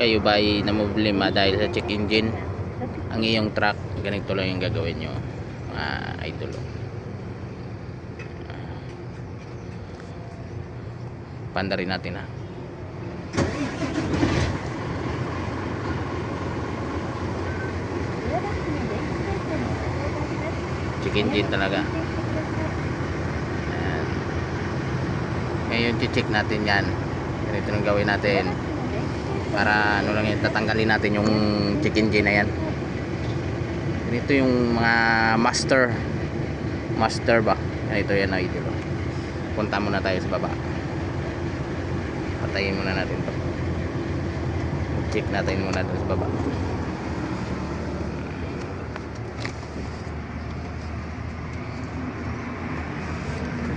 kayo ba ay namumblema dahil sa check engine? Ang iyong truck ganito lang yung gagawin nyo mga idol. Panda rin natin ha? Check engine talaga. Ayan. ngayon check natin yan. Ganito yung gawin natin para ano lang yun tatanggalin natin yung check engine na yan. Ganito yung mga master master ba? Ganito yan na idol punta muna tayo sa baba. Patayin muna natin to. Check natin muna doon sa baba.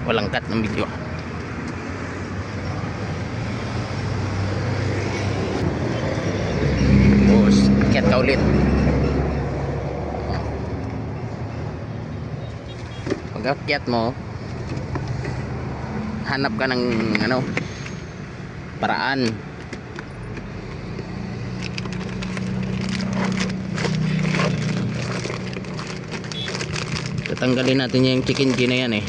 Walang cut ng video kiat ka ulit. Pag akyat mo hanap ka ng ano paraan. Tatanggalin natin yung chicken G na yan eh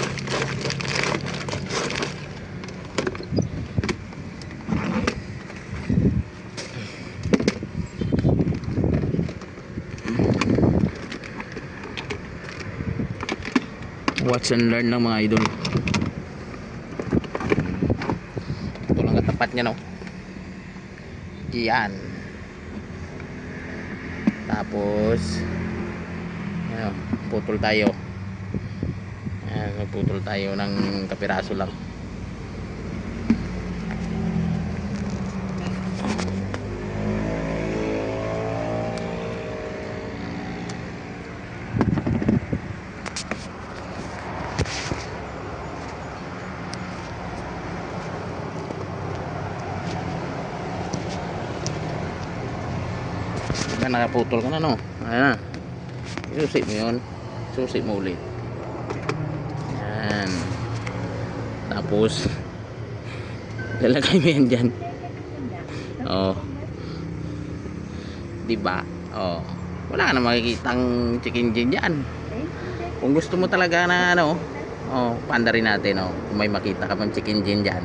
watch and learn ng mga idol. Ito lang katapat niya no? Yan tapos ano, putol tayo. Yan, magputol tayo ng kapiraso lang Diba nakaputol ka na no? Ayan. Susi mo yun. Susi mo ulit. Ayan. Tapos lalagay mo yan dyan. Oh. Diba? Oh. Wala ka na makikitang chicken dyan dyan. Kung gusto mo talaga na ano, oh, panda rin natin oh. Kung may makita ka pang chicken dyan dyan.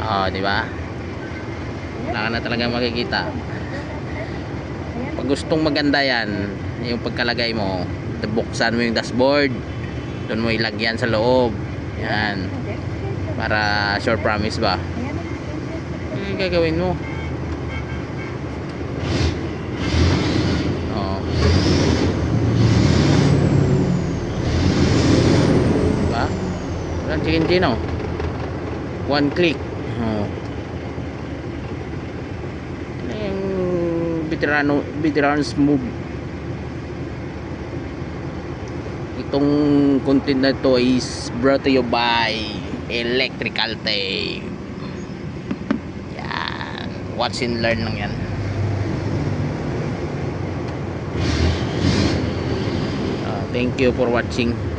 Oh, di ba? Wala na talaga makikita. Pag gustong maganda yan, yung pagkalagay mo, buksan mo yung dashboard. Doon mo ilagyan sa loob. Yan. Para sure promise ba? Yung gagawin mo? Oh. Walang chicken din oh. One click. Oh. Yung veterano, veterans move. Itong content na to is brought to you by Electrical Tape. Yan. Watch and learn lang yan. Ah, thank you for watching.